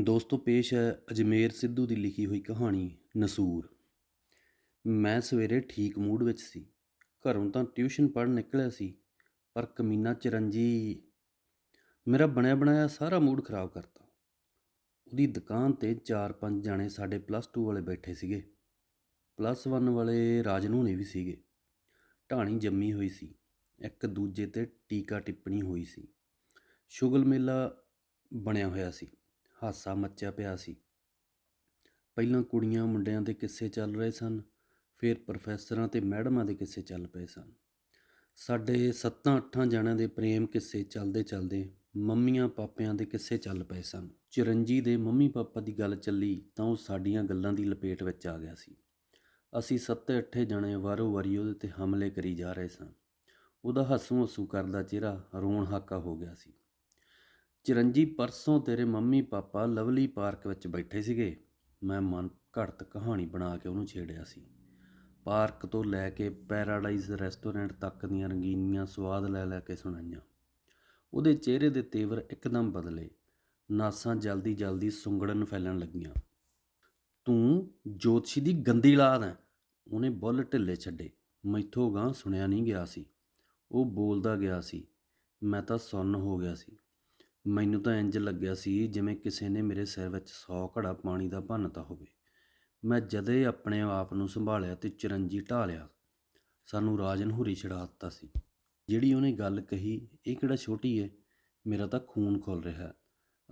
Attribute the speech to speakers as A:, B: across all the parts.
A: ਦੋਸਤੋ, ਪੇਸ਼ ਹੈ ਅਜਮੇਰ ਸਿੱਧੂ ਦੀ ਲਿਖੀ ਹੋਈ ਕਹਾਣੀ, ਨਸੂਰ। ਮੈਂ ਸਵੇਰੇ ਠੀਕ ਮੂਡ ਵਿੱਚ ਸੀ। ਘਰੋਂ ਤਾਂ ਟਿਊਸ਼ਨ ਪੜ੍ਹਨ ਨਿਕਲਿਆ ਸੀ, ਪਰ ਕਮੀਨਾ ਚਰੰਜੀ ਮੇਰਾ ਬਣਿਆ ਬਣਾਇਆ ਸਾਰਾ ਮੂਡ ਖਰਾਬ ਕਰਤਾ। ਉਹਦੀ ਦੁਕਾਨ ਤੇ ਚਾਰ ਪੰਜ ਜਾਣੇ ਸਾਡੇ ਪਲੱਸ 2 ਵਾਲੇ ਬੈਠੇ ਸੀਗੇ। ਪਲੱਸ 1 ਵਾਲੇ ਰਾਜਨ ਹੋਣੀ ਵੀ ਸੀਗੇ। ਢਾਣੀ ਜੰਮੀ ਹੋਈ ਸੀ। ਇੱਕ ਦੂਜੇ ਤੇ ਟੀਕਾ ਟਿੱਪਣੀ ਹੋਈ ਸੀ। ਸ਼ੁਗਲ ਮੇਲਾ ਬਣਿਆ ਹੋਇਆ ਸੀ। ਹਾਸਾ ਮੱਚਿਆ ਪਿਆ ਸੀ। ਪਹਿਲਾਂ ਕੁੜੀਆਂ ਮੁੰਡਿਆਂ ਦੇ ਕਿੱਸੇ ਚੱਲ ਰਹੇ ਸਨ, ਫਿਰ ਪ੍ਰੋਫੈਸਰਾਂ ਤੇ ਮੈਡਮਾਂ ਦੇ ਕਿੱਸੇ ਚੱਲ ਪਏ ਸਨ। ਸਾਡੇ ਸੱਤਾਂ ਅੱਠਾਂ ਜਣਿਆਂ ਦੇ ਪ੍ਰੇਮ ਕਿੱਸੇ ਚੱਲਦੇ ਚੱਲਦੇ ਮੰਮੀਆਂ ਪਾਪਿਆਂ ਦੇ ਕਿੱਸੇ ਚੱਲ ਪਏ ਸਨ। ਚਿਰੰਜੀ ਦੇ ਮੰਮੀ ਪਾਪਾ ਦੀ ਗੱਲ ਚੱਲੀ ਤਾਂ ਉਹ ਸਾਡੀਆਂ ਗੱਲਾਂ ਦੀ ਲਪੇਟ ਵਿੱਚ ਆ ਗਿਆ ਸੀ। ਅਸੀਂ ਸੱਤੇ ਅੱਠੇ ਜਣੇ ਵਾਰੋ ਵਾਰੀ ਉਹਦੇ ਤੇ ਹਮਲੇ ਕਰੀ ਜਾ ਰਹੇ ਸਾਂ। ਉਹਦਾ ਹੱਸੂ ਹੱਸੂ ਕਰਦਾ ਚਿਹਰਾ ਰੋਣ ਹਾਕਾ ਹੋ ਗਿਆ ਸੀ। ਚਿਰੰਜੀ ਪਰਸੋਂ ਤੇਰੇ ਮੰਮੀ ਪਾਪਾ ਲਵਲੀ ਪਾਰਕ ਵਿੱਚ ਬੈਠੇ ਸੀਗੇ। ਮੈਂ ਮਨ ਘੜਤ ਕਹਾਣੀ ਬਣਾ ਕੇ ਉਹਨੂੰ ਛੇੜਿਆ ਸੀ। ਪਾਰਕ ਤੋਂ ਲੈ ਕੇ ਪੈਰਾਡਾਈਜ਼ ਰੈਸਟੋਰੈਂਟ ਤੱਕ ਦੀਆਂ ਰੰਗੀਨੀਆਂ ਸਵਾਦ ਲੈ ਲੈ ਕੇ ਸੁਣਾਈਆਂ। ਉਹਦੇ ਚਿਹਰੇ ਦੇ ਤੇਵਰ ਇੱਕਦਮ ਬਦਲੇ। ਨਾਸਾਂ ਜਲਦੀ ਜਲਦੀ ਸੁੰਗੜਨ ਫੈਲਣ ਲੱਗੀਆਂ। ਤੂੰ ਜੋਤਸ਼ੀ ਦੀ ਗੰਦੀ ਲਾਦ ਹੈ। ਉਹਨੇ ਬੁੱਲ ਢਿੱਲੇ ਛੱਡੇ। ਮੈਥੋਂ ਗਾਂ ਸੁਣਿਆ ਨਹੀਂ ਗਿਆ ਸੀ। ਉਹ ਬੋਲਦਾ ਗਿਆ ਸੀ। ਮੈਂ ਤਾਂ ਸੁੰਨ ਹੋ ਗਿਆ ਸੀ। ਮੈਨੂੰ ਤਾਂ ਇੰਜ ਲੱਗਿਆ ਸੀ ਜਿਵੇਂ ਕਿਸੇ ਨੇ ਮੇਰੇ ਸਿਰ ਵਿੱਚ ਸੌ ਘੜਾ ਪਾਣੀ ਦਾ ਭੰਨਤਾ ਹੋਵੇ। ਮੈਂ ਜਦੇ ਆਪਣੇ ਆਪ ਨੂੰ ਸੰਭਾਲਿਆ ਤੇ ਚਰੰਜੀ ਢਾਹ ਲਿਆ, ਸਾਨੂੰ ਰਾਜਨ ਹੁਰੀ ਛੜਾ ਦਿੱਤਾ ਸੀ। ਜਿਹੜੀ ਉਹਨੇ ਗੱਲ ਕਹੀ, ਇਹ ਕਿਹੜਾ ਛੋਟੀ ਹੈ ਮੇਰਾ ਤਾਂ ਖੂਨ ਖੁੱਲ ਰਿਹਾ।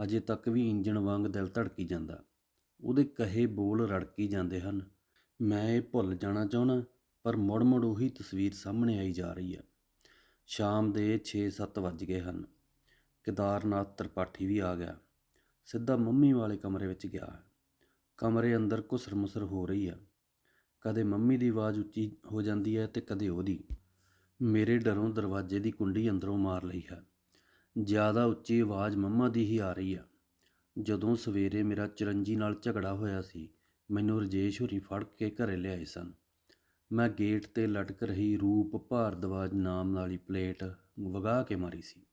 A: ਅਜੇ ਤੱਕ ਵੀ ਇੰਜਣ ਵਾਂਗ ਦਿਲ ਧੜਕੀ ਜਾਂਦਾ। ਉਹਦੇ ਕਹੇ ਬੋਲ ਰੜਕੀ ਜਾਂਦੇ ਹਨ। ਮੈਂ ਇਹ ਭੁੱਲ ਜਾਣਾ ਚਾਹੁੰਦਾ, ਪਰ ਮੁੜ-ਮੁੜ ਉਹੀ ਤਸਵੀਰ ਸਾਹਮਣੇ ਆਈ ਜਾ ਰਹੀ ਹੈ ਸ਼ਾਮ ਦੇ 6-7 ਵੱਜ ਗਏ ਹਨ। ਕੇਦਾਰਨਾਥ ਤ੍ਰਿਪਾਠੀ ਵੀ ਆ ਗਿਆ। ਸਿੱਧਾ ਮੰਮੀ ਵਾਲੇ ਕਮਰੇ ਵਿੱਚ ਗਿਆ। ਕਮਰੇ ਅੰਦਰ ਘੁਸਰ ਮੁਸਰ ਹੋ ਰਹੀ ਹੈ। ਕਦੇ ਮੰਮੀ ਦੀ ਆਵਾਜ਼ ਉੱਚੀ ਹੋ ਜਾਂਦੀ ਹੈ ਤੇ ਕਦੇ ਉਹਦੀ। ਮੇਰੇ ਡਰੋਂ ਦਰਵਾਜ਼ੇ ਦੀ ਕੁੰਡੀ ਅੰਦਰੋਂ ਮਾਰ ਲਈ ਹੈ। ਜ਼ਿਆਦਾ ਉੱਚੀ ਆਵਾਜ਼ ਮੰਮਾ ਦੀ ਹੀ ਆ ਰਹੀ ਹੈ। ਜਦੋਂ ਸਵੇਰੇ ਮੇਰਾ ਚਰੰਜੀ ਨਾਲ ਝਗੜਾ ਹੋਇਆ ਸੀ, ਮੈਨੂੰ ਰਜੇਸ਼ ਹੋਰੀ ਫੜ ਕੇ ਘਰੇ ਲਿਆਏ ਸਨ। ਮੈਂ ਗੇਟ ਤੇ ਲਟਕ ਰਹੀ ਰੂਪ ਭਾਰਦਵਾਜ ਨਾਮ ਵਾਲੀ ਪਲੇਟ ਵਗਾ ਕੇ ਮਾਰੀ ਸੀ।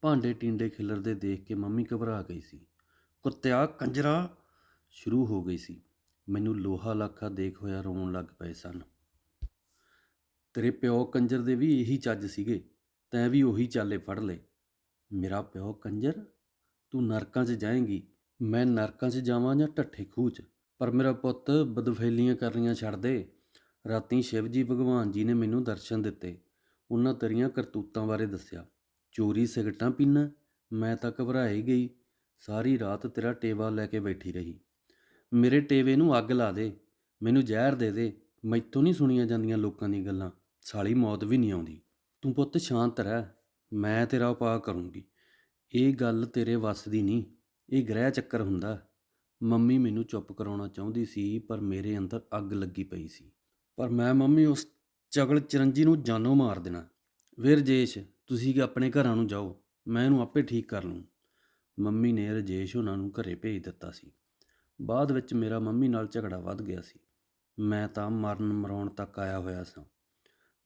A: ਭਾਂਡੇ ਟਿੰਡੇ ਖਿਲਰਦੇ ਦੇਖ ਕੇ ਮੰਮੀ ਘਬਰਾ ਗਈ ਸੀ। ਕੁੱਤਿਆ, ਕੰਜਰਾ! ਸ਼ੁਰੂ ਹੋ ਗਈ ਸੀ। ਮੈਨੂੰ ਲੋਹਾ ਲਾਖਾ ਦੇਖ ਹੋਇਆ ਰੋਣ ਲੱਗ ਪਏ ਸਨ। ਤੇਰੇ ਪਿਓ ਕੰਜਰ ਦੇ ਵੀ ਇਹੀ ਚੱਜ ਸੀਗੇ, ਤੈਂ ਵੀ ਉਹੀ ਚਾਲੇ ਫੜ ਲਏ। ਮੇਰਾ ਪਿਓ ਕੰਜਰ? ਤੂੰ ਨਰਕਾਂ 'ਚ ਜਾਏਂਗੀ। ਮੈਂ ਨਰਕਾਂ 'ਚ ਜਾਵਾਂ ਜਾਂ ਢੱਠੇ ਖੂਹ 'ਚ? ਪਰ ਮੇਰਾ ਪੁੱਤ ਬਦਫੈਲੀਆਂ ਕਰਨੀਆਂ ਛੱਡ ਦੇ। ਰਾਤੀ ਸ਼ਿਵ ਜੀ ਭਗਵਾਨ ਜੀ ਨੇ ਮੈਨੂੰ ਦਰਸ਼ਨ ਦਿੱਤੇ। ਉਹਨਾਂ ਤੇਰੀਆਂ ਕਰਤੂਤਾਂ ਬਾਰੇ ਦੱਸਿਆ। ਚੋਰੀ ਸਿਗਰਟਾਂ ਪੀਨਾ, ਮੈਂ ਤਾਂ ਘਬਰਾ ਹੀ ਗਈ। ਸਾਰੀ ਰਾਤ ਤੇਰਾ ਟੇਵਾ ਲੈ ਕੇ ਬੈਠੀ ਰਹੀ। ਮੇਰੇ ਟੇਵੇ ਨੂੰ ਅੱਗ ਲਾ ਦੇ, ਮੈਨੂੰ ਜ਼ਹਿਰ ਦੇ ਦੇ, ਮੈਥੋਂ ਨਹੀਂ ਸੁਣੀਆਂ ਜਾਂਦੀਆਂ ਲੋਕਾਂ ਦੀਆਂ ਗੱਲਾਂ, ਸਾਲੀ ਮੌਤ ਵੀ ਨਹੀਂ ਆਉਂਦੀ। ਤੂੰ ਪੁੱਤ ਸ਼ਾਂਤ ਰਹਿ, ਮੈਂ ਤੇਰਾ ਉਪਾਅ ਕਰੂੰਗੀ। ਇਹ ਗੱਲ ਤੇਰੇ ਵੱਸ ਦੀ ਨਹੀਂ, ਇਹ ਗ੍ਰਹਿ ਚੱਕਰ ਹੁੰਦਾ। ਮੰਮੀ ਮੈਨੂੰ ਚੁੱਪ ਕਰਾਉਣਾ ਚਾਹੁੰਦੀ ਸੀ, ਪਰ ਮੇਰੇ ਅੰਦਰ ਅੱਗ ਲੱਗੀ ਪਈ ਸੀ। ਪਰ ਮੈਂ ਮੰਮੀ ਉਸ ਚਗਲ ਚਰੰਜੀ ਨੂੰ ਜਾਨੋਂ ਮਾਰ ਦੇਣਾ। ਵੇ ਰਜੇਸ਼ ਤੁਸੀਂ ਕਿ ਆਪਣੇ ਘਰਾਂ ਨੂੰ ਜਾਓ, ਮੈਂ ਇਹਨੂੰ ਆਪੇ ਠੀਕ ਕਰ ਲੂੰ ਮੰਮੀ ਨੇ ਰਜੇਸ਼ ਉਹਨਾਂ ਨੂੰ ਘਰੇ ਭੇਜ ਦਿੱਤਾ ਸੀ। ਬਾਅਦ ਵਿੱਚ ਮੇਰਾ ਮੰਮੀ ਨਾਲ ਝਗੜਾ ਵੱਧ ਗਿਆ ਸੀ। ਮੈਂ ਤਾਂ ਮਰਨ ਮਰਾਉਣ ਤੱਕ ਆਇਆ ਹੋਇਆ ਸਾਂ।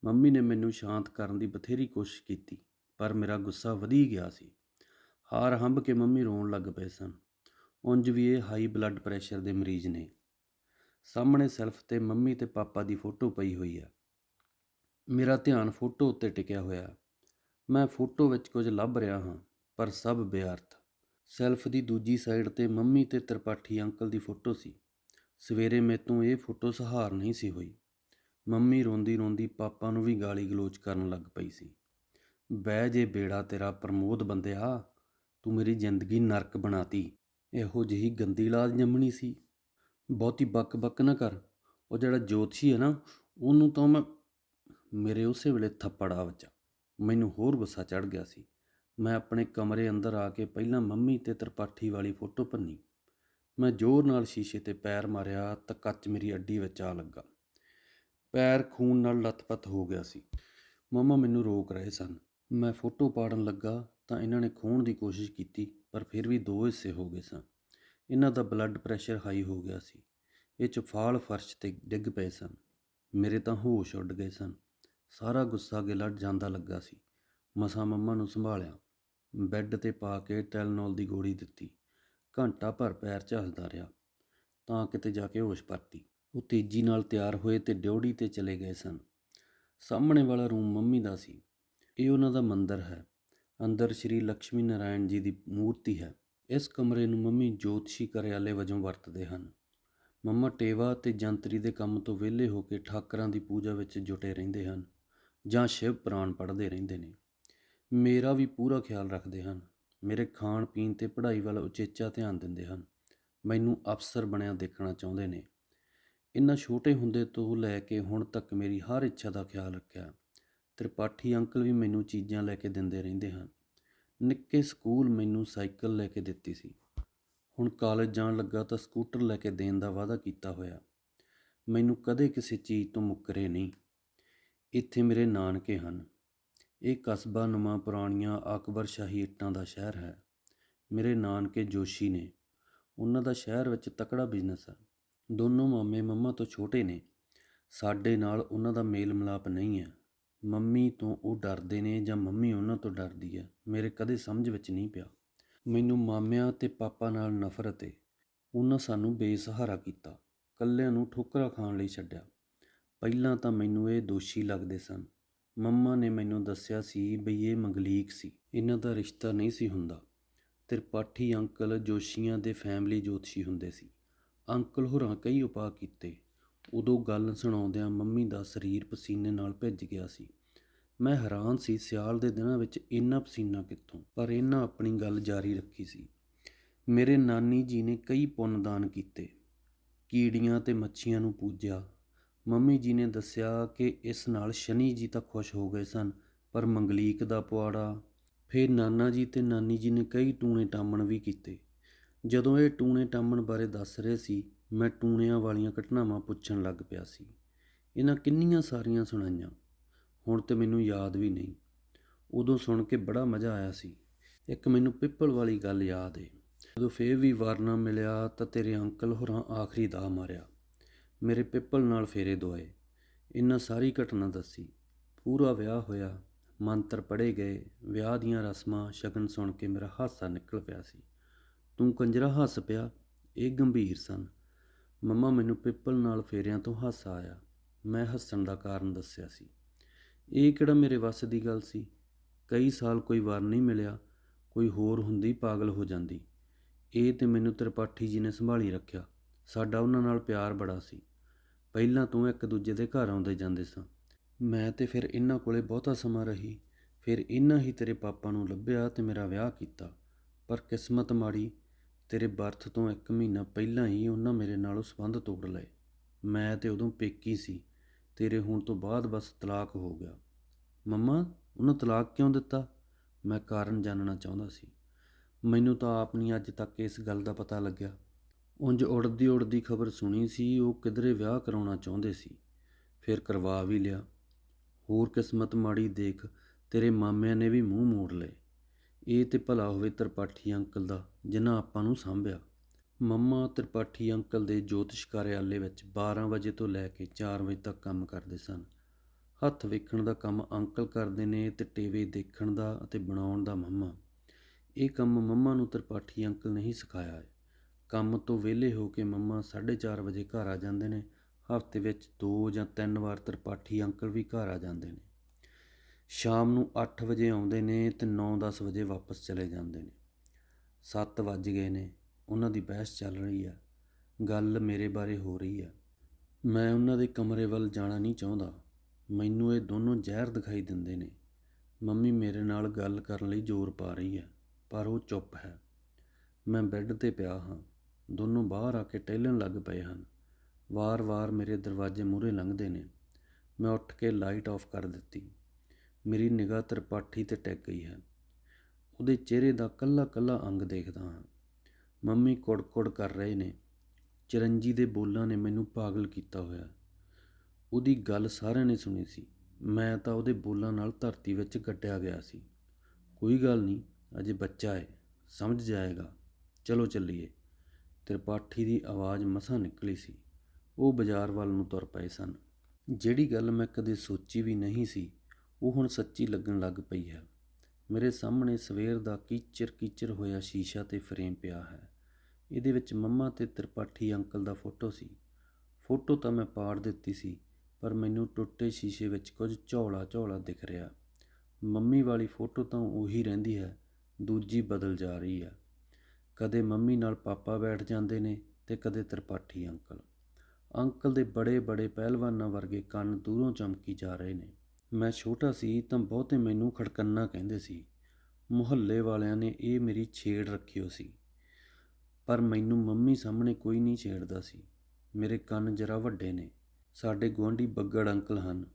A: ਮੰਮੀ ਨੇ ਮੈਨੂੰ ਸ਼ਾਂਤ ਕਰਨ ਦੀ ਬਥੇਰੀ ਕੋਸ਼ਿਸ਼ ਕੀਤੀ, ਪਰ ਮੇਰਾ ਗੁੱਸਾ ਵਧੀ ਗਿਆ ਸੀ। ਹਾਰ ਹੰਬ ਕੇ ਮੰਮੀ ਰੋਣ ਲੱਗ ਪਏ ਸਨ। ਉਂਝ ਵੀ ਇਹ ਹਾਈ ਬਲੱਡ ਪ੍ਰੈਸ਼ਰ ਦੇ ਮਰੀਜ਼ ਨੇ। ਸਾਹਮਣੇ ਸੈਲਫ ਤੇ ਮੰਮੀ ਤੇ ਪਾਪਾ ਦੀ ਫੋਟੋ ਪਈ ਹੋਈ ਆ। ਮੇਰਾ ਧਿਆਨ ਫੋਟੋ ਉੱਤੇ ਟਿਕਿਆ ਹੋਇਆ। ਮੈਂ ਫੋਟੋ ਵਿੱਚ ਕੁਝ ਲੱਭ ਰਿਹਾ ਹਾਂ, ਪਰ ਸਭ ਬੇਅਰਥ। ਸੈਲਫ ਦੀ ਦੂਜੀ ਸਾਈਡ ਤੇ ਮੰਮੀ ਤੇ ਤ੍ਰਿਪਾਠੀ ਅੰਕਲ ਦੀ ਫੋਟੋ ਸੀ। ਸਵੇਰੇ ਮੈਤੋਂ ਇਹ ਫੋਟੋ ਸਹਾਰ ਨਹੀਂ ਸੀ ਹੋਈ। ਮੰਮੀ ਰੋਂਦੀ ਰੋਂਦੀ ਪਾਪਾ ਨੂੰ ਵੀ ਗਾਲੀ ਗਲੋਚ ਕਰਨ ਲੱਗ ਪਈ ਸੀ। ਬਹਿ ਜੇ ਬੇੜਾ, ਤੇਰਾ ਪ੍ਰਮੋਦ ਬੰਦਿਆ, ਤੂੰ ਮੇਰੀ ਜ਼ਿੰਦਗੀ ਨਰਕ ਬਣਾਤੀ। ਇਹੋ ਜਿਹੀ ਗੰਦੀ ਲਾਜ ਜੰਮਣੀ ਸੀ। ਬਹੁਤੀ ਬੱਕ ਬੱਕ ਨਾ ਕਰ। ਉਹ ਜਿਹੜਾ ਜੋਤਸ਼ੀ ਹੈ ਨਾ, ਉਹਨੂੰ ਤਾਂ ਮੈਂ, ਮੇਰੇ ਉਸੇ ਵੇਲੇ ਥੱਪੜ ਆ ਵੱਜਾ। ਮੈਨੂੰ ਹੋਰ ਗੁੱਸਾ ਚੜ ਗਿਆ ਸੀ। ਮੈਂ ਆਪਣੇ ਕਮਰੇ ਅੰਦਰ ਆ ਕੇ ਪਹਿਲਾਂ ਮੰਮੀ ਤੇ ਤਰਪਾਠੀ ਵਾਲੀ ਫੋਟੋ ਭੰਨੀ। ਮੈਂ ਜ਼ੋਰ ਨਾਲ ਸ਼ੀਸ਼ੇ ਤੇ ਪੈਰ ਮਾਰਿਆ ਤਾਂ ਕੱਚ ਮੇਰੀ ਅੱਡੀ ਵਿੱਚ ਆ ਲੱਗਾ। ਪੈਰ ਖੂਨ ਨਾਲ ਲੱਥਪੱਥ ਹੋ ਗਿਆ ਸੀ। ਮੰਮਾ ਮੈਨੂੰ ਰੋਕ ਰਹੇ ਸਨ। ਮੈਂ ਫੋਟੋ ਪਾੜਨ ਲੱਗਾ ਤਾਂ ਇਹਨਾਂ ਨੇ ਖੋਹਣ ਦੀ ਕੋਸ਼ਿਸ਼ ਕੀਤੀ, ਪਰ ਫਿਰ ਵੀ ਦੋ ਹਿੱਸੇ ਹੋ ਗਏ ਸਨ। ਇਹਨਾਂ ਦਾ ਬਲੱਡ ਪ੍ਰੈਸ਼ਰ ਹਾਈ ਹੋ ਗਿਆ ਸੀ। ਇਹ ਚਫਾਲ ਫਰਸ਼ ਤੇ ਡਿੱਗ ਪਏ ਸਨ। ਮੇਰੇ ਤਾਂ ਹੋਸ਼ ਉੱਡ ਗਏ ਸਨ। ਸਾਰਾ ਗੁੱਸਾ ਗਿੱਲਾ ਜਾਂਦਾ ਲੱਗਾ ਸੀ। ਮਸਾਂ ਮੰਮਾ ਨੂੰ ਸੰਭਾਲਿਆ। ਬੈੱਡ ਤੇ ਪਾ ਕੇ ਟੈਲਨੋਲ ਦੀ ਗੋਲੀ ਦਿੱਤੀ। ਘੰਟਾ ਭਰ ਪੈਰ ਝੱਸਦਾ ਰਿਹਾ। ਤਾਂ ਕਿਤੇ ਜਾ ਕੇ ਹੋਸ਼ ਪਰਤੀ। ਉਹ ਤੇਜ਼ੀ ਨਾਲ ਤਿਆਰ ਹੋਏ ਤੇ ਡਿਉੜੀ ਤੇ ਚਲੇ ਗਏ ਸਨ। ਸਾਹਮਣੇ ਵਾਲਾ ਰੂਮ ਮੰਮੀ ਦਾ ਸੀ। ਇਹ ਉਹਨਾਂ ਦਾ ਮੰਦਰ ਹੈ। ਅੰਦਰ ਸ਼੍ਰੀ ਲక్ష్ਮੀ ਨਾਰਾਇਣ ਜੀ ਦੀ ਮੂਰਤੀ ਹੈ। ਇਸ ਕਮਰੇ ਨੂੰ ਮੰਮੀ ਜੋਤਸ਼ੀ ਕਰਿਆਲੇ ਵਜੋਂ ਵਰਤਦੇ ਹਨ। ਮੰਮਾ ਟੇਵਾ ਤੇ ਜੰਤਰੀ ਦੇ ਕੰਮ ਤੋਂ ਵਿਹਲੇ ਹੋ ਕੇ ਠਾਕਰਾਂ ਦੀ ਪੂਜਾ ਵਿੱਚ ਜੁਟੇ ਰਹਿੰਦੇ ਹਨ। ਜਾਂ ਸ਼ਿਵ ਪੁਰਾਣ ਪੜ੍ਹਦੇ ਰਹਿੰਦੇ ਨੇ। ਮੇਰਾ ਵੀ ਪੂਰਾ ਖਿਆਲ ਰੱਖਦੇ ਹਨ। ਮੇਰੇ ਖਾਣ ਪੀਣ ਤੇ ਪੜ੍ਹਾਈ ਵੱਲ ਉਚੇਚਾ ਧਿਆਨ ਦਿੰਦੇ ਹਨ। ਮੈਨੂੰ ਅਫਸਰ ਬਣਿਆ ਦੇਖਣਾ ਚਾਹੁੰਦੇ ਨੇ। ਇੰਨਾ ਛੋਟੇ ਹੁੰਦੇ ਤੋਂ ਲੈ ਕੇ ਹੁਣ ਤੱਕ ਮੇਰੀ ਹਰ ਇੱਛਾ ਦਾ ਖਿਆਲ ਰੱਖਿਆ। ਤ੍ਰਿਪਾਠੀ ਅੰਕਲ ਵੀ ਮੈਨੂੰ ਚੀਜ਼ਾਂ ਲੈ ਕੇ ਦਿੰਦੇ ਰਹਿੰਦੇ ਹਨ। ਨਿੱਕੇ ਸਕੂਲ ਮੈਨੂੰ ਸਾਈਕਲ ਲੈ ਕੇ ਦਿੱਤੀ ਸੀ। ਹੁਣ ਕਾਲਜ ਜਾਣ ਲੱਗਾ ਤਾਂ ਸਕੂਟਰ ਲੈ ਕੇ ਦੇਣ ਦਾ ਵਾਅਦਾ ਕੀਤਾ ਹੋਇਆ। ਮੈਨੂੰ ਕਦੇ ਕਿਸੇ ਚੀਜ਼ ਤੋਂ ਮੁੱਕਰੇ ਨਹੀਂ। ਇੱਥੇ ਮੇਰੇ ਨਾਨਕੇ ਹਨ। ਇਹ ਕਸਬਾ ਨੁਮਾ ਪੁਰਾਣੀਆਂ ਅਕਬਰ ਸ਼ਾਹੀ ਇੱਟਾਂ ਦਾ ਸ਼ਹਿਰ ਹੈ। ਮੇਰੇ ਨਾਨਕੇ ਜੋਸ਼ੀ ਨੇ। ਉਹਨਾਂ ਦਾ ਸ਼ਹਿਰ ਵਿੱਚ ਤਕੜਾ ਬਿਜ਼ਨਸ ਹੈ। ਦੋਨੋਂ ਮਾਮੇ ਮੰਮਾ ਤੋਂ ਛੋਟੇ ਨੇ। ਸਾਡੇ ਨਾਲ ਉਹਨਾਂ ਦਾ ਮੇਲ ਮਿਲਾਪ ਨਹੀਂ ਹੈ। ਮੰਮੀ ਤੋਂ ਉਹ ਡਰਦੇ ਨੇ ਜਾਂ ਮੰਮੀ ਉਹਨਾਂ ਤੋਂ ਡਰਦੀ ਹੈ, ਮੇਰੇ ਕਦੇ ਸਮਝ ਵਿੱਚ ਨਹੀਂ ਪਿਆ। ਮੈਨੂੰ ਮਾਮਿਆਂ ਤੇ ਪਾਪਾ ਨਾਲ ਨਫ਼ਰਤ ਏ। ਉਹਨਾਂ ਸਾਨੂੰ ਬੇਸਹਾਰਾ ਕੀਤਾ। ਕੱਲਿਆਂ ਨੂੰ ਠੋਕਰਾਂ ਖਾਣ ਲਈ ਛੱਡਿਆ। ਪਹਿਲਾਂ ਤਾਂ ਮੈਨੂੰ ਇਹ ਦੋਸ਼ੀ ਲੱਗਦੇ ਸਨ। ਮੰਮਾ ਨੇ ਮੈਨੂੰ ਦੱਸਿਆ ਸੀ ਬਈ ਇਹ ਮੰਗਲੀਕ ਸੀ। ਇਹਨਾਂ ਦਾ ਰਿਸ਼ਤਾ ਨਹੀਂ ਸੀ ਹੁੰਦਾ। ਤ੍ਰਿਪਾਠੀ ਅੰਕਲ ਜੋਸ਼ੀਆਂ ਦੇ ਫੈਮਿਲੀ ਜੋਤਸ਼ੀ ਹੁੰਦੇ ਸੀ। ਅੰਕਲ ਹੋਰਾਂ ਕਈ ਉਪਾਅ ਕੀਤੇ। ਉਦੋਂ ਗੱਲ ਸੁਣਾਉਂਦਿਆਂ ਮੰਮੀ ਦਾ ਸਰੀਰ ਪਸੀਨੇ ਨਾਲ ਭਿੱਜ ਗਿਆ ਸੀ। ਮੈਂ ਹੈਰਾਨ ਸੀ ਸਿਆਲ ਦੇ ਦਿਨਾਂ ਵਿੱਚ ਇੰਨਾ ਪਸੀਨਾ ਕਿੱਥੋਂ, ਪਰ ਇਹਨਾਂ ਆਪਣੀ ਗੱਲ ਜਾਰੀ ਰੱਖੀ ਸੀ। ਮੇਰੇ ਨਾਨੀ ਜੀ ਨੇ ਕਈ ਪੁੰਨ ਦਾਨ ਕੀਤੇ। ਕੀੜੀਆਂ ਤੇ ਮੱਛੀਆਂ ਨੂੰ ਪੂਜਿਆ। ਮੰਮੀ ਜੀ ਨੇ ਦੱਸਿਆ ਕਿ ਇਸ ਨਾਲ ਸ਼ਨੀ ਜੀ ਤਾਂ ਖੁਸ਼ ਹੋ ਗਏ ਸਨ, ਪਰ ਮੰਗਲੀਕ ਦਾ ਪੁਆੜਾ। ਫਿਰ ਨਾਨਾ ਜੀ ਤੇ ਨਾਨੀ ਜੀ ਨੇ ਕਈ ਟੂਣੇ ਟਾਮਣ ਵੀ ਕੀਤੇ। ਜਦੋਂ ਇਹ ਟੂਣੇ ਟਾਮਣ ਬਾਰੇ ਦੱਸ ਰਹੇ ਸੀ, ਮੈਂ ਟੂਣਿਆਂ ਵਾਲੀਆਂ ਘਟਨਾਵਾਂ ਪੁੱਛਣ ਲੱਗ ਪਿਆ ਸੀ। ਇਹਨਾਂ ਕਿੰਨੀਆਂ ਸਾਰੀਆਂ ਸੁਣਾਈਆਂ, ਹੁਣ ਤੇ ਮੈਨੂੰ ਯਾਦ ਵੀ ਨਹੀਂ। ਉਦੋਂ ਸੁਣ ਕੇ ਬੜਾ ਮਜ਼ਾ ਆਇਆ ਸੀ। ਇੱਕ ਮੈਨੂੰ ਪਿੱਪਲ ਵਾਲੀ ਗੱਲ ਯਾਦ ਏ। ਜਦੋਂ ਫੇਰ ਵੀ ਵਾਰਨਾ ਮਿਲਿਆ ਤਾਂ ਤੇਰੇ ਅੰਕਲ ਹੋਰਾਂ ਆਖਰੀ ਦਾ ਮਾਰਿਆ। ਮੇਰੇ ਪਿੱਪਲ ਨਾਲ ਫੇਰੇ ਦੁਆਏ ਇਹਨਾਂ ਸਾਰੀ ਘਟਨਾ ਦੱਸੀ। ਪੂਰਾ ਵਿਆਹ ਹੋਇਆ, ਮੰਤਰ ਪੜ੍ਹੇ ਗਏ, ਵਿਆਹ ਦੀਆਂ ਰਸਮਾਂ, ਸ਼ਗਨ ਸੁਣ ਕੇ ਮੇਰਾ ਹਾਸਾ ਨਿਕਲ ਪਿਆ ਸੀ। ਤੂੰ ਕੰਜਰਾ ਹੱਸ ਪਿਆ, ਇਹ ਗੰਭੀਰ ਸਨ। ਮੰਮਾ ਮੈਨੂੰ ਪਿੱਪਲ ਨਾਲ ਫੇਰਿਆਂ ਤੋਂ ਹਾਸਾ ਆਇਆ। ਮੈਂ ਹੱਸਣ ਦਾ ਕਾਰਨ ਦੱਸਿਆ ਸੀ। ਇਹ ਕਿਹੜਾ ਮੇਰੇ ਵੱਸ ਦੀ ਗੱਲ ਸੀ? ਕਈ ਸਾਲ ਕੋਈ ਵਾਰ ਨਹੀਂ ਮਿਲਿਆ, ਕੋਈ ਹੋਰ ਹੁੰਦੀ ਪਾਗਲ ਹੋ ਜਾਂਦੀ। ਇਹ ਤੇ ਮੈਨੂੰ ਤ੍ਰਿਪਾਠੀ ਜੀ ਨੇ ਸੰਭਾਲੀ ਰੱਖਿਆ। ਸਾਡਾ ਉਹਨਾਂ ਨਾਲ ਪਿਆਰ ਬੜਾ ਸੀ। ਪਹਿਲਾਂ ਤੋਂ ਇੱਕ ਦੂਜੇ ਦੇ ਘਰ ਆਉਂਦੇ ਜਾਂਦੇ ਸਾਂ। ਮੈਂ ਤੇ ਫਿਰ ਇਹਨਾਂ ਕੋਲੇ ਬਹੁਤਾ ਸਮਾਂ ਰਹੀ। ਫਿਰ ਇਹਨਾਂ ਹੀ ਤੇਰੇ ਪਾਪਾ ਨੂੰ ਲੱਭਿਆ ਤੇ ਮੇਰਾ ਵਿਆਹ ਕੀਤਾ। ਪਰ ਕਿਸਮਤ ਮਾੜੀ, ਤੇਰੇ ਬਰਥ ਤੋਂ ਇੱਕ ਮਹੀਨਾ ਪਹਿਲਾਂ ਹੀ ਉਹਨਾਂ ਮੇਰੇ ਨਾਲੋਂ ਸੰਬੰਧ ਤੋੜ ਲਏ। ਮੈਂ ਤੇ ਉਦੋਂ ਪੇਕੀ ਸੀ। ਤੇਰੇ ਹੋਣ ਤੋਂ ਬਾਅਦ ਬਸ ਤਲਾਕ ਹੋ ਗਿਆ। ਮੰਮਾ, ਉਹਨਾਂ ਤਲਾਕ ਕਿਉਂ ਦਿੱਤਾ? ਮੈਂ ਕਾਰਨ ਜਾਣਨਾ ਚਾਹੁੰਦਾ ਸੀ। ਮੈਨੂੰ ਤਾਂ ਆਪ ਨਹੀਂ ਅੱਜ ਤੱਕ ਇਸ ਗੱਲ ਦਾ ਪਤਾ ਲੱਗਿਆ। ਉਂਝ ਉੜਦੀ ਉੜਦੀ ਖਬਰ ਸੁਣੀ ਸੀ, ਉਹ ਕਿਧਰੇ ਵਿਆਹ ਕਰਾਉਣਾ ਚਾਹੁੰਦੇ ਸੀ। ਫਿਰ ਕਰਵਾ ਵੀ ਲਿਆ। ਹੋਰ ਕਿਸਮਤ ਮਾੜੀ ਦੇਖ ਤੇਰੇ ਮਾਮਿਆਂ ਨੇ ਵੀ ਮੂੰਹ ਮੋੜ ਲਏ। ਇਹ ਤੇ ਭਲਾ ਹੋਵੇ ਤ੍ਰਿਪਾਠੀ ਅੰਕਲ ਦਾ ਜਿਨ੍ਹਾਂ ਆਪਾਂ ਨੂੰ ਸਾਂਭਿਆ। ਮੰਮਾ ਤ੍ਰਿਪਾਠੀ ਅੰਕਲ ਦੇ ਜੋਤਿਸ਼ ਕਾਰਿਆਲੇ ਵਿੱਚ 12 ਵਜੇ ਤੋਂ ਲੈ ਕੇ 4 ਵਜੇ ਤੱਕ ਕੰਮ ਕਰਦੇ ਸਨ। ਹੱਥ ਵੇਖਣ ਦਾ ਕੰਮ ਅੰਕਲ ਕਰਦੇ ਨੇ ਤੇ ਟੀਵੀ ਦੇਖਣ ਦਾ ਅਤੇ ਬਣਾਉਣ ਦਾ ਮੰਮਾ। ਇਹ ਕੰਮ ਮੰਮਾ ਨੂੰ ਤ੍ਰਿਪਾਠੀ ਅੰਕਲ ਨੇ ਹੀ ਸਿਖਾਇਆ ਹੈ। ਕੰਮ ਤੋਂ ਵਿਹਲੇ ਹੋ ਕੇ ਮੰਮਾ 4:30 ਵਜੇ ਘਰ ਆ ਜਾਂਦੇ ਨੇ। ਹਫ਼ਤੇ ਵਿੱਚ ਦੋ ਜਾਂ ਤਿੰਨ ਵਾਰ ਤ੍ਰਿਪਾਠੀ ਅੰਕਲ ਵੀ ਘਰ ਆ ਜਾਂਦੇ ਨੇ। ਸ਼ਾਮ ਨੂੰ 8 ਵਜੇ ਆਉਂਦੇ ਨੇ ਤੇ 9-10 ਵਜੇ ਵਾਪਸ ਚਲੇ ਜਾਂਦੇ ਨੇ। 7 ਵੱਜ ਗਏ ਨੇ, ਉਹਨਾਂ ਦੀ ਬਹਿਸ ਚੱਲ ਰਹੀ ਆ। ਗੱਲ ਮੇਰੇ ਬਾਰੇ ਹੋ ਰਹੀ ਆ। ਮੈਂ ਉਹਨਾਂ ਦੇ ਕਮਰੇ ਵੱਲ ਜਾਣਾ ਨਹੀਂ ਚਾਹੁੰਦਾ। ਮੈਨੂੰ ਇਹ ਦੋਨੋਂ ਜ਼ਹਿਰ ਦਿਖਾਈ ਦਿੰਦੇ ਨੇ। ਮੰਮੀ ਮੇਰੇ ਨਾਲ ਗੱਲ ਕਰਨ ਲਈ ਜ਼ੋਰ ਪਾ ਰਹੀ ਹੈ ਪਰ ਉਹ ਚੁੱਪ ਹੈ। ਮੈਂ ਬੈੱਡ ਤੇ ਪਿਆ ਹਾਂ। ਦੋਨੋਂ ਬਾਹਰ ਆ ਕੇ ਟਹਿਲਣ ਲੱਗ ਪਏ ਹਨ। ਵਾਰ-ਵਾਰ ਮੇਰੇ ਦਰਵਾਜ਼ੇ ਮੂਹਰੇ ਲੰਘਦੇ ਨੇ। ਮੈਂ ਉੱਠ ਕੇ ਲਾਈਟ ਆਫ ਕਰ ਦਿੱਤੀ। ਮੇਰੀ ਨਿਗਾਹ ਤਰਪਾਠੀ ਤੇ ਟਿਕ ਗਈ ਹੈ। ਉਹਦੇ ਚਿਹਰੇ ਦਾ ਕੱਲਾ-ਕੱਲਾ ਅੰਗ ਦੇਖਦਾ ਹਾਂ। ਮੰਮੀ ਕੁੜ-ਕੁੜ ਕਰ ਰਹੇ ਨੇ। ਚਰੰਜੀ ਦੇ ਬੋਲਾਂ ਨੇ ਮੈਨੂੰ ਪਾਗਲ ਕੀਤਾ ਹੋਇਆ। ਉਹਦੀ ਗੱਲ ਸਾਰਿਆਂ ਨੇ ਸੁਣੀ ਸੀ। ਮੈਂ ਤਾਂ ਉਹਦੇ ਬੋਲਾਂ ਨਾਲ ਧਰਤੀ ਵਿੱਚ ਗੱਡਿਆ ਗਿਆ ਸੀ। ਕੋਈ ਗੱਲ ਨਹੀਂ, ਅਜੇ ਬੱਚਾ ਹੈ ਸਮਝ ਜਾਏਗਾ। ਚਲੋ ਚੱਲੀਏ। ਤ੍ਰਿਪਾਠੀ ਦੀ ਆਵਾਜ਼ ਮਸਾਂ ਨਿਕਲੀ ਸੀ। ਉਹ ਬਾਜ਼ਾਰ ਵੱਲ ਨੂੰ ਤੁਰ ਪਏ ਸਨ। ਜਿਹੜੀ ਗੱਲ ਮੈਂ ਕਦੇ ਸੋਚੀ ਵੀ ਨਹੀਂ ਸੀ, ਉਹ ਹੁਣ ਸੱਚੀ ਲੱਗਣ ਲੱਗ ਪਈ ਹੈ। ਮੇਰੇ ਸਾਹਮਣੇ ਸਵੇਰ ਦਾ ਕੀਚਰ ਕੀਚਰ ਹੋਇਆ ਸ਼ੀਸ਼ਾ ਤੇ ਫਰੇਮ ਪਿਆ ਹੈ। ਇਹਦੇ ਵਿੱਚ ਮੰਮਾ ਤੇ ਤ੍ਰਿਪਾਠੀ ਅੰਕਲ ਦਾ ਫੋਟੋ ਸੀ। ਫੋਟੋ ਤਾਂ ਮੈਂ ਪਾੜ ਦਿੱਤੀ ਸੀ, ਪਰ ਮੈਨੂੰ ਟੁੱਟੇ ਸ਼ੀਸ਼ੇ ਵਿੱਚ ਕੁਝ ਝੌਲਾ ਝੌਲਾ ਦਿਖ ਰਿਹਾ। ਮੰਮੀ ਵਾਲੀ ਫੋਟੋ ਤਾਂ ਉਹੀ ਰਹਿੰਦੀ ਹੈ, ਦੂਜੀ ਬਦਲ ਜਾ ਰਹੀ ਹੈ। ਕਦੇ ਮੰਮੀ ਨਾਲ ਪਾਪਾ ਬੈਠ ਜਾਂਦੇ ਨੇ ਤੇ ਕਦੇ ਤ੍ਰਿਪਾਠੀ ਅੰਕਲ। ਅੰਕਲ ਦੇ ਬੜੇ ਬੜੇ ਪਹਿਲਵਾਨਾਂ ਵਰਗੇ ਕੰਨ ਦੂਰੋਂ ਚਮਕੀ ਜਾ ਰਹੇ ਨੇ। ਮੈਂ ਛੋਟਾ ਸੀ ਤਾਂ ਬਹੁਤੇ ਮੈਨੂੰ ਖੜਕੰਨਾ ਕਹਿੰਦੇ ਸੀ। ਮੁਹੱਲੇ ਵਾਲਿਆਂ ਨੇ ਇਹ ਮੇਰੀ ਛੇੜ ਰੱਖਿਓ ਸੀ। ਪਰ ਮੈਨੂੰ ਮੰਮੀ ਸਾਹਮਣੇ ਕੋਈ ਨਹੀਂ ਛੇੜਦਾ ਸੀ। ਮੇਰੇ ਕੰਨ ਜਰਾ ਵੱਡੇ ਨੇ। ਸਾਡੇ ਗੁਆਂਢੀ ਬੱਗੜ ਅੰਕਲ ਹਨ।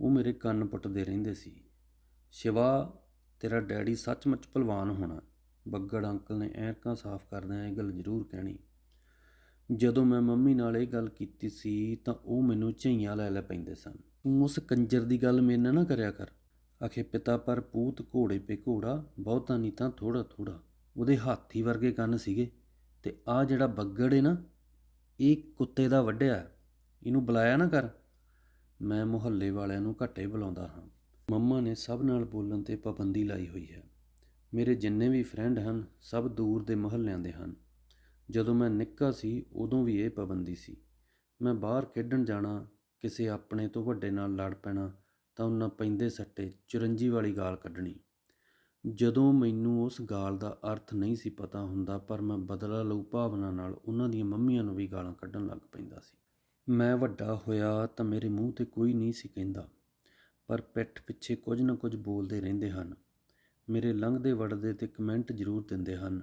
A: ਉਹ ਮੇਰੇ ਕੰਨ ਪੁੱਟਦੇ ਰਹਿੰਦੇ ਸੀ। ਸ਼ਿਵਾ, ਤੇਰਾ ਡੈਡੀ ਸੱਚਮੁੱਚ ਭਲਵਾਨ ਹੋਣਾ। ਬੱਗੜ ਅੰਕਲ ਨੇ ਐਨਕਾਂ ਸਾਫ਼ ਕਰਦਿਆਂ ਇਹ ਗੱਲ ਜ਼ਰੂਰ ਕਹਿਣੀ। ਜਦੋਂ ਮੈਂ ਮੰਮੀ ਨਾਲ ਇਹ ਗੱਲ ਕੀਤੀ ਸੀ ਤਾਂ ਉਹ ਮੈਨੂੰ ਝਈਆਂ ਲੈ ਲੈ ਪੈਂਦੇ ਸਨ। ਤੂੰ ਉਸ ਕੰਜਰ ਦੀ ਗੱਲ ਮੇਰੇ ਨਾਲ ਨਾ ਕਰਿਆ ਕਰ। ਆਖੇ, ਪਿਤਾ, ਪਰ ਪੂਤ ਘੋੜੇ ਪੇ ਘੋੜਾ, ਬਹੁਤਾ ਨਹੀਂ ਤਾਂ ਥੋੜਾ ਥੋੜਾ ਉਹਦੇ ਹਾਥੀ ਵਰਗੇ ਕੰਨ ਸੀਗੇ ਤੇ ਆ ਜਿਹੜਾ ਬੱਗੜ ਏ ਨਾ, ਇਹ ਕੁੱਤੇ ਦਾ ਵੱਢਿਆ। ਇਹਨੂੰ ਬੁਲਾਇਆ ਨਾ ਕਰ। ਮੈਂ ਮੁਹੱਲੇ ਵਾਲਿਆਂ ਨੂੰ ਘੱਟੇ ਬੁਲਾਉਂਦਾ ਹਾਂ। ਮੰਮਾ ਨੇ ਸਭ ਨਾਲ ਬੋਲਣ ਤੇ ਪਾਬੰਦੀ ਲਾਈ ਹੋਈ ਹੈ। ਮੇਰੇ ਜਿੰਨੇ ਵੀ ਫਰੈਂਡ ਹਨ, ਸਭ ਦੂਰ ਦੇ ਮੁਹੱਲਿਆਂ ਦੇ ਹਨ। ਜਦੋਂ ਮੈਂ ਨਿੱਕਾ ਸੀ, ਉਦੋਂ ਵੀ ਇਹ ਪਾਬੰਦੀ ਸੀ। ਮੈਂ ਬਾਹਰ ਖੇਡਣ ਜਾਣਾ, ਕਿਸੇ ਆਪਣੇ ਤੋਂ ਵੱਡੇ ਨਾਲ ਲੜ ਪੈਣਾ, ਤਾਂ ਉਹਨਾਂ ਪੈਂਦੇ ਸੱਟੇ ਚੁਰੰਜੀ ਵਾਲੀ ਗਾਲ ਕੱਢਣੀ। ਜਦੋਂ ਮੈਨੂੰ ਉਸ ਗਾਲ ਦਾ ਅਰਥ ਨਹੀਂ ਸੀ ਪਤਾ ਹੁੰਦਾ, ਪਰ ਮੈਂ ਬਦਲਾ ਲਊ ਭਾਵਨਾ ਨਾਲ ਉਹਨਾਂ ਦੀਆਂ ਮੰਮੀਆਂ ਨੂੰ ਵੀ ਗਾਲਾਂ ਕੱਢਣ ਲੱਗ ਪੈਂਦਾ ਸੀ। ਮੈਂ ਵੱਡਾ ਹੋਇਆ ਤਾਂ ਮੇਰੇ ਮੂੰਹ ਤੇ ਕੋਈ ਨਹੀਂ ਸੀ ਕਹਿੰਦਾ, ਪਰ ਪਿੱਠ ਪਿੱਛੇ ਕੁਝ ਨਾ ਕੁਝ ਬੋਲਦੇ ਰਹਿੰਦੇ ਹਨ। ਮੇਰੇ ਲੰਘਦੇ ਵੜਦੇ ਤੇ ਕਮੈਂਟ ਜ਼ਰੂਰ ਦਿੰਦੇ ਹਨ।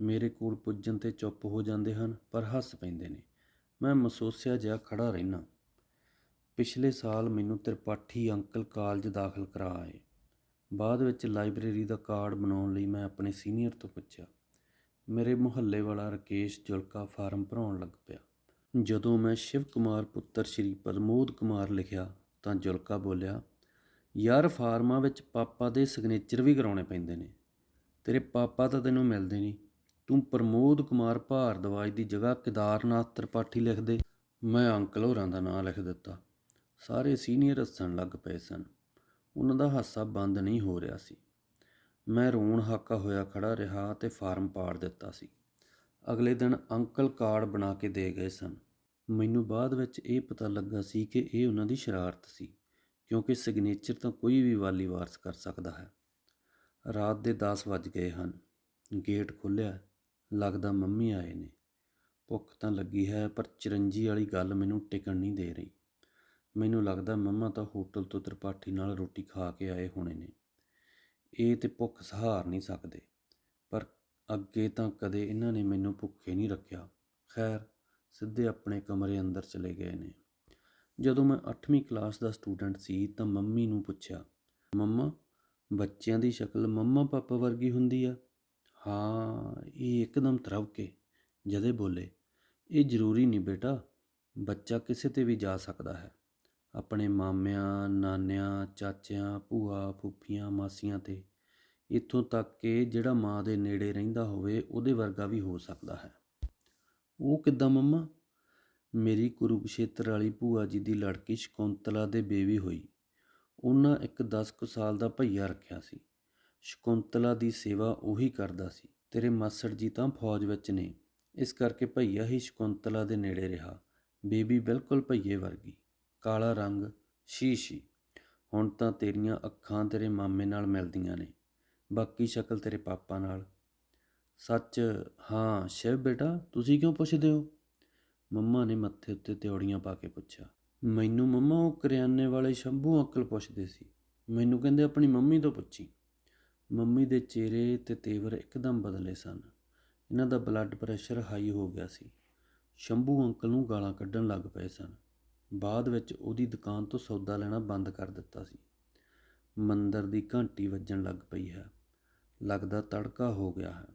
A: ਮੇਰੇ ਕੋਲ ਪੁੱਜਣ ਤੇ ਚੁੱਪ ਹੋ ਜਾਂਦੇ ਹਨ, ਪਰ ਹੱਸ ਪੈਂਦੇ ਨੇ। ਮੈਂ ਮਸੋਸਿਆ ਜਿਹਾ ਖੜਾ ਰਹਿਣਾ ਪਿਛਲੇ ਸਾਲ ਮੈਨੂੰ ਤ੍ਰਿਪਾਠੀ ਅੰਕਲ ਕਾਲਜ ਦਾਖਲ ਕਰਾ ਆਏ। ਬਾਅਦ ਵਿੱਚ ਲਾਇਬ੍ਰੇਰੀ ਦਾ ਕਾਰਡ ਬਣਾਉਣ ਲਈ ਮੈਂ ਆਪਣੇ ਸੀਨੀਅਰ ਤੋਂ ਪੁੱਛਿਆ। ਮੇਰੇ ਮੁਹੱਲੇ ਵਾਲਾ ਰਕੇਸ਼ ਜੁਲਕਾ ਫਾਰਮ ਭਰਾਉਣ ਲੱਗ ਪਿਆ। ਜਦੋਂ ਮੈਂ ਸ਼ਿਵ ਕੁਮਾਰ ਪੁੱਤਰ ਸ਼੍ਰੀ ਪ੍ਰਮੋਦ ਕੁਮਾਰ ਲਿਖਿਆ ਤਾਂ ਜੁਲਕਾ ਬੋਲਿਆ ਯਾਰ ਫਾਰਮਾਂ ਵਿੱਚ ਪਾਪਾ ਦੇ ਸਿਗਨੇਚਰ ਵੀ ਕਰਾਉਣੇ ਪੈਂਦੇ ਨੇ। ਤੇਰੇ ਪਾਪਾ ਤਾਂ ਤੈਨੂੰ ਮਿਲਦੇ ਨਹੀਂ। ਤੂੰ ਪ੍ਰਮੋਦ ਕੁਮਾਰ ਭਾਰਦਵਾਜ ਦੀ ਜਗ੍ਹਾ ਕੇਦਾਰਨਾਥ ਤ੍ਰਿਪਾਠੀ ਲਿਖ ਦੇ। ਮੈਂ ਅੰਕਲ ਹੋਰਾਂ ਦਾ ਨਾਂ ਲਿਖ ਦਿੱਤਾ। ਸਾਰੇ ਸੀਨੀਅਰ ਹੱਸਣ ਲੱਗ ਪਏ ਸਨ। ਉਹਨਾਂ ਦਾ ਹਾਸਾ ਬੰਦ ਨਹੀਂ ਹੋ ਰਿਹਾ ਸੀ। ਮੈਂ ਰੋਣ ਹਾਕਾ ਹੋਇਆ ਖੜਾ ਰਿਹਾ ਤੇ ਫਾਰਮ ਪਾੜ ਦਿੱਤਾ ਸੀ। ਅਗਲੇ ਦਿਨ ਅੰਕਲ ਕਾਰਡ ਬਣਾ ਕੇ ਦੇ ਗਏ ਸਨ। ਮੈਨੂੰ ਬਾਅਦ ਵਿੱਚ ਇਹ ਪਤਾ ਲੱਗਾ ਸੀ ਕਿ ਇਹ ਉਹਨਾਂ ਦੀ ਸ਼ਰਾਰਤ ਸੀ। ਕਿਉਂਕਿ ਸਿਗਨੇਚਰ ਤਾਂ ਕੋਈ ਵੀ ਵਾਲੀ ਵਾਰਸ ਕਰ ਸਕਦਾ ਹੈ। ਰਾਤ ਦੇ 10 ਵੱਜ ਗਏ ਹਨ। ਗੇਟ ਖੁੱਲਿਆ ਲੱਗਦਾ ਮੰਮੀ ਆਏ ਨੇ। ਭੁੱਖ ਤਾਂ ਲੱਗੀ ਹੈ, ਪਰ ਚਰੰਜੀ ਵਾਲੀ ਗੱਲ ਮੈਨੂੰ ਟਿਕਣ ਨਹੀਂ ਦੇ ਰਹੀ। ਮੈਨੂੰ ਲੱਗਦਾ ਮੰਮਾ ਤਾਂ ਹੋਟਲ ਤੋਂ ਤਰਪਾਠੀ ਨਾਲ ਰੋਟੀ ਖਾ ਕੇ ਆਏ ਹੋਣੇ ਨੇ। ਇਹ ਤੇ ਭੁੱਖ ਸਹਾਰ ਨਹੀਂ ਸਕਦੇ। ਪਰ ਅੱਗੇ ਤਾਂ ਕਦੇ ਇਹਨਾਂ ਨੇ ਮੈਨੂੰ ਭੁੱਖੇ ਨਹੀਂ ਰੱਖਿਆ। ਖੈਰ, ਸਿੱਧੇ ਆਪਣੇ ਕਮਰੇ ਅੰਦਰ ਚਲੇ ਗਏ ਨੇ। ਜਦੋਂ ਮੈਂ 8ਵੀਂ ਕਲਾਸ ਦਾ ਸਟੂਡੈਂਟ ਸੀ ਤਾਂ ਮੰਮੀ ਨੂੰ ਪੁੱਛਿਆ, ਮੰਮਾ, ਬੱਚਿਆਂ ਦੀ ਸ਼ਕਲ ਮੰਮਾ ਪਾਪਾ ਵਰਗੀ ਹੁੰਦੀ ਆ? ਹਾਂ, ਇਹ ਇੱਕਦਮ ਤਰਵ ਕੇ। ਜਦੇ ਬੋਲੇ, ਇਹ ਜ਼ਰੂਰੀ ਨਹੀਂ ਬੇਟਾ, ਬੱਚਾ ਕਿਸੇ ਤੇ ਵੀ ਜਾ ਸਕਦਾ ਹੈ। ਆਪਣੇ ਮਾਮਿਆਂ, ਨਾਨਿਆਂ, ਚਾਚਿਆਂ, ਭੂਆ, ਫੁੱਫੀਆਂ, ਮਾਸੀਆਂ ਤੇ, ਇੱਥੋਂ ਤੱਕ ਕਿ ਜਿਹੜਾ ਮਾਂ ਦੇ ਨੇੜੇ ਰਹਿੰਦਾ ਹੋਵੇ, ਉਹਦੇ ਵਰਗਾ ਵੀ ਹੋ ਸਕਦਾ ਹੈ। ਉਹ ਕਿੱਦਾਂ ਮੰਮਾ? ਮੇਰੀ ਕੁਰੂਕਸ਼ੇਤਰ ਵਾਲੀ ਭੂਆ ਜੀ ਦੀ ਲੜਕੀ ਸ਼ਕੁੰਤਲਾ ਦੇ ਬੇਬੀ ਹੋਈ। ਉਹਨਾਂ ਇੱਕ 10 ਕੁ ਸਾਲ ਦਾ ਭਈਆ ਰੱਖਿਆ ਸੀ। ਸ਼ਕੁੰਤਲਾ ਦੀ ਸੇਵਾ ਉਹੀ ਕਰਦਾ ਸੀ। ਤੇਰੇ ਮਾਸੜ ਜੀ ਤਾਂ ਫੌਜ ਵਿੱਚ ਨੇ। ਇਸ ਕਰਕੇ ਭਈਆ ਹੀ ਸ਼ਕੁੰਤਲਾ ਦੇ ਨੇੜੇ ਰਿਹਾ। ਬੇਬੀ ਬਿਲਕੁਲ ਭਈਏ ਵਰਗੀ। ਕਾਲਾ ਰੰਗ, ਸ਼ੀਸ਼ੀ। ਹੁਣ ਤਾਂ ਤੇਰੀਆਂ ਅੱਖਾਂ ਤੇਰੇ ਮਾਮੇ ਨਾਲ ਮਿਲਦੀਆਂ ਨੇ। ਬਾਕੀ ਸ਼ਕਲ ਤੇਰੇ ਪਾਪਾ ਨਾਲ। ਸੱਚ, ਹਾਂ, ਸ਼ਿਵ ਬੇਟਾ, ਤੁਸੀਂ ਕਿਉਂ ਪੁੱਛਦੇ ਹੋ? ਮੰਮਾ ਨੇ ਮੱਥੇ ਉੱਤੇ ਤਿਉੜੀਆਂ ਪਾ ਕੇ ਪੁੱਛਿਆ, ਮੈਨੂੰ ਮੰਮਾ ਉਹ ਕਰਿਆਨੇ ਵਾਲੇ ਸ਼ੰਭੂ ਅੰਕਲ ਪੁੱਛਦੇ ਸੀ? ਮੈਨੂੰ ਕਹਿੰਦੇ ਆਪਣੀ ਮੰਮੀ ਤੋਂ ਪੁੱਛੀ। ਮੰਮੀ ਦੇ ਚਿਹਰੇ ਤੇ ਤੇਵਰ ਇੱਕਦਮ ਬਦਲੇ ਸਨ। ਇਹਨਾਂ ਦਾ ਬਲੱਡ ਪ੍ਰੈਸ਼ਰ ਹਾਈ ਹੋ ਗਿਆ ਸੀ। ਸ਼ੰਭੂ ਅੰਕਲ ਨੂੰ ਗਾਲਾਂ ਕੱਢਣ ਲੱਗ ਪਏ ਸਨ। ਬਾਅਦ ਵਿੱਚ ਉਹਦੀ ਦੁਕਾਨ ਤੋਂ ਸੌਦਾ ਲੈਣਾ ਬੰਦ ਕਰ ਦਿੱਤਾ ਸੀ। ਮੰਦਰ ਦੀ ਘੰਟੀ ਵੱਜਣ ਲੱਗ ਪਈ ਹੈ। ਲੱਗਦਾ ਤੜਕਾ ਹੋ ਗਿਆ ਹੈ।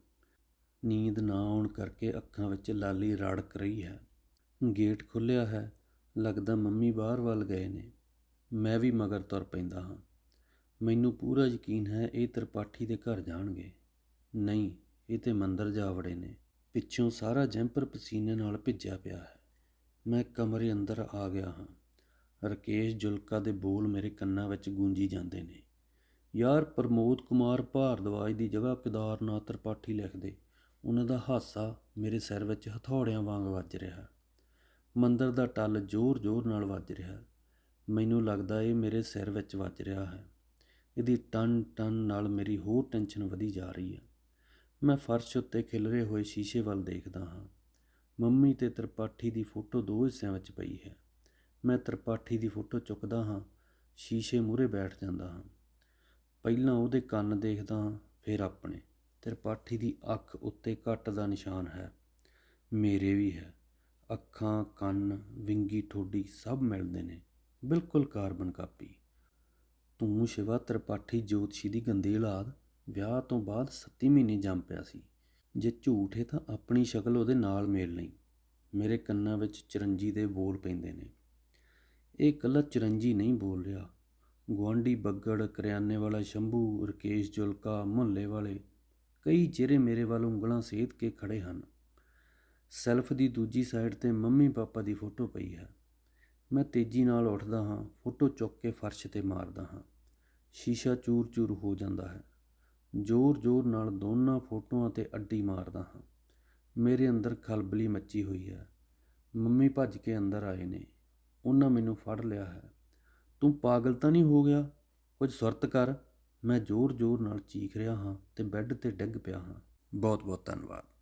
A: ਨੀਂਦ ਨਾ ਆਉਣ ਕਰਕੇ ਅੱਖਾਂ ਵਿੱਚ ਲਾਲੀ ਰੜਕ ਰਹੀ ਹੈ। ਗੇਟ ਖੁੱਲ੍ਹਿਆ ਹੈ, ਲੱਗਦਾ ਮੰਮੀ ਬਾਹਰ ਵੱਲ ਗਏ ਨੇ। ਮੈਂ ਵੀ ਮਗਰ ਤੁਰ ਪੈਂਦਾ ਹਾਂ। ਮੈਨੂੰ ਪੂਰਾ ਯਕੀਨ ਹੈ ਇਹ ਤ੍ਰਿਪਾਠੀ ਦੇ ਘਰ ਜਾਣਗੇ। ਨਹੀਂ, ਇਹ ਤੇ ਮੰਦਰ ਜਾ ਵੜੇ ਨੇ। ਪਿੱਛੋਂ ਸਾਰਾ ਜੈਂਪਰ ਪਸੀਨੇ ਨਾਲ ਭਿੱਜਿਆ ਪਿਆ ਹੈ। ਮੈਂ ਕਮਰੇ ਅੰਦਰ ਆ ਗਿਆ ਹਾਂ। ਰਕੇਸ਼ ਜੁਲਕਾ ਦੇ ਬੋਲ ਮੇਰੇ ਕੰਨਾਂ ਵਿੱਚ ਗੂੰਜੀ ਜਾਂਦੇ ਨੇ। ਯਾਰ ਪ੍ਰਮੋਦ ਕੁਮਾਰ ਭਾਰਦਵਾਜ ਦੀ ਜਗ੍ਹਾ ਕੇਦਾਰਨਾਥ ਤ੍ਰਿਪਾਠੀ ਲਿਖਦੇ ਉਹਨਾਂ ਦਾ ਹਾਸਾ ਮੇਰੇ ਸਿਰ ਵਿੱਚ ਹਥੌੜਿਆਂ ਵਾਂਗ ਵੱਜ ਰਿਹਾ। ਮੰਦਰ ਦਾ ਟੱਲ ਜ਼ੋਰ-ਜ਼ੋਰ ਨਾਲ ਵੱਜ ਰਿਹਾ। ਮੈਨੂੰ ਲੱਗਦਾ ਇਹ ਮੇਰੇ ਸਿਰ ਵਿੱਚ ਵੱਜ ਰਿਹਾ ਹੈ। ਇਹਦੀ ਟਨ ਟਨ ਨਾਲ ਮੇਰੀ ਹੋਰ ਟੈਨਸ਼ਨ ਵਧੀ ਜਾ ਰਹੀ ਹੈ। ਮੈਂ ਫਰਸ਼ ਉੱਤੇ ਖਿਲਰੇ ਹੋਏ ਸ਼ੀਸ਼ੇ ਵੱਲ ਦੇਖਦਾ ਹਾਂ। ਮੰਮੀ ਤੇ ਤ੍ਰਿਪਾਠੀ ਦੀ ਫੋਟੋ ਦੋ ਹਿੱਸਿਆਂ ਵਿੱਚ ਪਈ ਹੈ। ਮੈਂ ਤ੍ਰਿਪਾਠੀ ਦੀ ਫੋਟੋ ਚੁੱਕਦਾ ਹਾਂ। ਸ਼ੀਸ਼ੇ ਮੂਹਰੇ ਬੈਠ ਜਾਂਦਾ ਹਾਂ। ਪਹਿਲਾਂ ਉਹਦੇ ਕੰਨ ਦੇਖਦਾ ਹਾਂ, ਫਿਰ ਆਪਣੇ। ਤ੍ਰਿਪਾਠੀ ਦੀ ਅੱਖ ਉੱਤੇ ਘੱਟ ਦਾ ਨਿਸ਼ਾਨ ਹੈ। ਮੇਰੇ ਵੀ ਹੈ। ਅੱਖਾਂ, ਕੰਨ, ਵਿੰਗੀ, ਠੋਡੀ ਸਭ ਮਿਲਦੇ ਨੇ। ਬਿਲਕੁਲ ਕਾਰਬਨ ਕਾਪੀ। ਤੂੰ ਸ਼ਿਵਾ ਤ੍ਰਿਪਾਠੀ ਜੋਤਸ਼ੀ ਦੀ ਗੰਦੀ ਔਲਾਦ, ਵਿਆਹ ਤੋਂ ਬਾਅਦ 7 ਮਹੀਨੇ ਜੰਮ ਪਿਆ ਸੀ। ਜੇ ਝੂਠ ਹੈ ਤਾਂ ਆਪਣੀ ਸ਼ਕਲ ਉਹਦੇ ਨਾਲ ਮੇਲ ਨਹੀਂ ਮੇਰੇ ਕੰਨਾਂ ਵਿੱਚ ਚਰੰਜੀ ਦੇ ਬੋਲ ਪੈਂਦੇ ਨੇ। ਇਹ ਇਕੱਲਾ ਚਰੰਜੀ ਨਹੀਂ ਬੋਲ ਰਿਹਾ। ਗੁਆਂਢੀ ਬੱਗੜ, ਕਰਿਆਨੇ ਵਾਲਾ ਸ਼ੰਭੂ, ਰਕੇਸ਼ ਜੁਲਕਾ, ਮੁਹੱਲੇ ਵਾਲੇ ਕਈ ਚਿਹਰੇ ਮੇਰੇ ਵੱਲ ਉਂਗਲਾਂ ਸੇਧ ਕੇ ਖੜੇ ਹਨ। ਸੈਲਫ ਦੀ ਦੂਜੀ ਸਾਈਡ ਤੇ ਮੰਮੀ ਪਾਪਾ ਦੀ ਫੋਟੋ ਪਈ ਹੈ। ਮੈਂ ਤੇਜ਼ੀ ਨਾਲ ਉੱਠਦਾ ਹਾਂ, ਫੋਟੋ ਚੁੱਕ ਕੇ ਫਰਸ਼ ਤੇ ਮਾਰਦਾ ਹਾਂ। ਸ਼ੀਸ਼ਾ ਚੂਰ-ਚੂਰ ਹੋ ਜਾਂਦਾ ਹੈ। ਜ਼ੋਰ-ਜ਼ੋਰ ਨਾਲ ਦੋਨਾਂ ਫੋਟੋਆਂ ਤੇ ਅੱਡੀ ਮਾਰਦਾ ਹਾਂ। ਮੇਰੇ ਅੰਦਰ ਖਲਬਲੀ ਮੱਚੀ ਹੋਈ ਹੈ। ਮੰਮੀ ਭੱਜ ਕੇ ਅੰਦਰ ਆਏ ਨੇ। ਉਹਨਾਂ ਮੈਨੂੰ ਫੜ ਲਿਆ ਹੈ। ਤੂੰ ਪਾਗਲ ਤਾਂ ਨਹੀਂ ਹੋ ਗਿਆ? ਕੁਝ ਸੁਰਤ ਕਰ। ਮੈਂ ਜ਼ੋਰ-ਜ਼ੋਰ ਨਾਲ ਚੀਖ ਰਿਹਾ ਹਾਂ ਤੇ ਬੈੱਡ ਤੇ ਡਿੱਗ ਪਿਆ ਹਾਂ। ਬਹੁਤ ਬਹੁਤ ਧੰਨਵਾਦ।